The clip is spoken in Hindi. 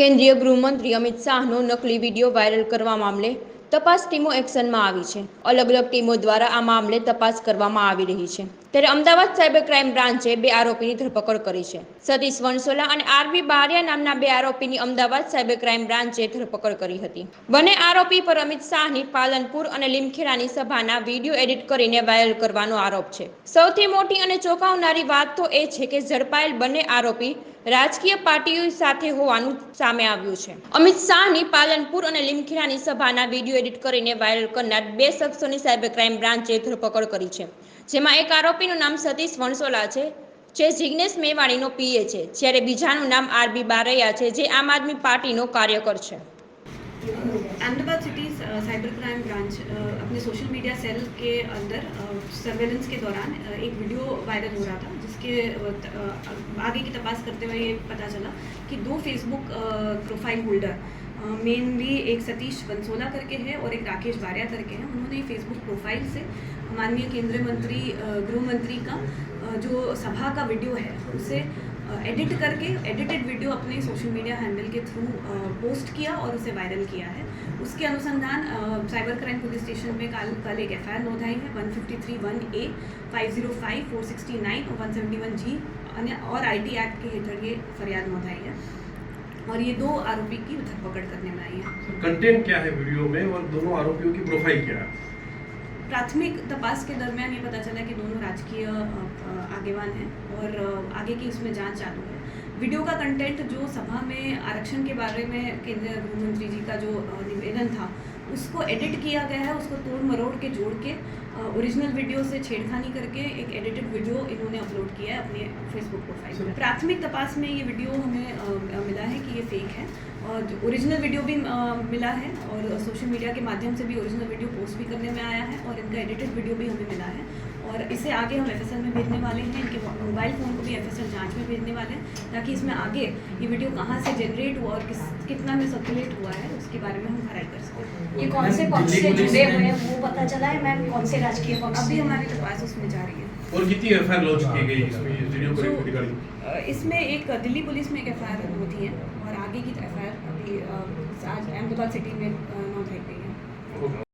કેન્દ્રીય ગૃહમંત્રી અમિત શાહનો નકલી વીડિયો વાયરલ કરવા મામલે તપાસ ટીમો એક્શનમાં આવી છે. અલગ અલગ ટીમો દ્વારા આ મામલે તપાસ કરવામાં આવી રહી છે. ત્યારે અમદાવાદ સાયબર ક્રાઇમ બ્રાન્ચે બે આરોપીની ધરપકડ કરી છે. સતીશ વણસોલા અને આરબી બારિયા નામના બે આરોપીની અમદાવાદ સાયબર ક્રાઇમ બ્રાન્ચે ધરપકડ કરી હતી. બંને આરોપી પર અમિત શાહની પાલનપુર અને લીમખેડાની સભાના વીડિયો એડિટ કરીને વાયરલ કરવાનો આરોપ છે. સૌથી મોટી અને ચોંકાવનારી વાત તો એ છે કે ઝડપાયેલ બંને આરોપી રાજકીય પાર્ટીઓ સાથે હોવાનું સામે આવ્યું છે. અમિત શાહની પાલનપુર અને લીમખેડાની સભાના વીડિયો એડિટ કરીને વાયરલ કરનાર બે શખ્સોની સાયબર ક્રાઇમ બ્રાન્ચે ધરપકડ કરી છે. જેમાં એક આરોપીનું નામ સતીશ વણસોલા છે, જે જિગ્નેશ મેવાણીનો પીએ છે, જ્યારે બીજાનું નામ આરબી બારૈયા છે, જે આમ આદમી પાર્ટીનો કાર્યકર છે. Ahmedabad city cyber crime branch अपने सोशल मीडिया सेल के अंदर सर्वेलेंस के दौरान एक वीडियो वायरल हो रहा था जिसके अ, आगे की तपास करते हुए ये पता चला कि दो फेसबुक प्रोफ़ाइल होल्डर मेनली एक सतीश बंसोला करके है और एक राकेश बारिया करके हैं। उन्होंने फेसबुक प्रोफ़ाइल से माननीय केंद्रीय मंत्री गृह मंत्री का जो सभा का वीडियो है उसे एडिट करके एडिटेड वीडियो अपने सोशल मीडिया हैंडल के थ्रू पोस्ट किया और उसे वायरल किया है। उसके अनुसंधान साइबर क्राइम पुलिस स्टेशन में कल कल एक एफ़ आई नोंधाई है, one fifty three one A, five zero five, four sixty nine और वन सेवेंटी वन जी और आई टी एक्ट के हेठળ ये फरियाद नोधाई है। और ये दो आरोपी की धरपकड़ करने में आई है। कंटेंट क्या है वीडियो में? और दोनों आरोपियों की प्रोफ़ाइल क्या है? प्राथमिक तपास के दरमियान ये पता चला कि दोनों राजकीय आगेवान हैं और आगे की उसमें जाँच चालू है। वीडियो का कंटेंट जो सभा में, आरक्षण के बारे में केंद्रीय गृह मंत्री जी का जो निवेदन था, उसको एडिट किया गया है, उसको तोड़ मरोड़ के जोड़ के ओरिजिनल वीडियो से छेड़खानी करके एक एडिटेड वीडियो इन्होंने अपलोड किया है अपने फेसबुक प्रोफ़ाइल पर प्राथमिक तपास में ये वीडियो हमें अ, मिला है कि ये फेक है और ओरिजिनल वीडियो भी अ, मिला है और सोशल मीडिया के माध्यम से भी ओरिजिनल वीडियो पोस्ट भी करने में आया है और इनका एडिटेड वीडियो भी हमें मिला है और इसे आगे हम एफ़ में भेजने वाले हैं इनके मोबाइल फ़ोन को भी एफ़ जाँच में भेजने वाले हैं ताकि इसमें आगे ये वीडियो कहाँ से जनरेट हुआ और किस कितना में सर्कुलेट हुआ है उसके बारे में हम खराई कर सकते हैं ये कौन से कौन से जुड़े हुए हैं वो पता चला है मैम? कौन से राजकीय हैं पक्ष अभी हमारे तपास उसमें जा रही है। और कितनी एफ़ आई लॉन्च की गई इसमें? अ, इसमें एक दिल्ली पुलिस में एक एफ़ आई आर होती है और आगे की एफआईआर अभी आर आज अहमदाबाद सिटी में नोट है। गई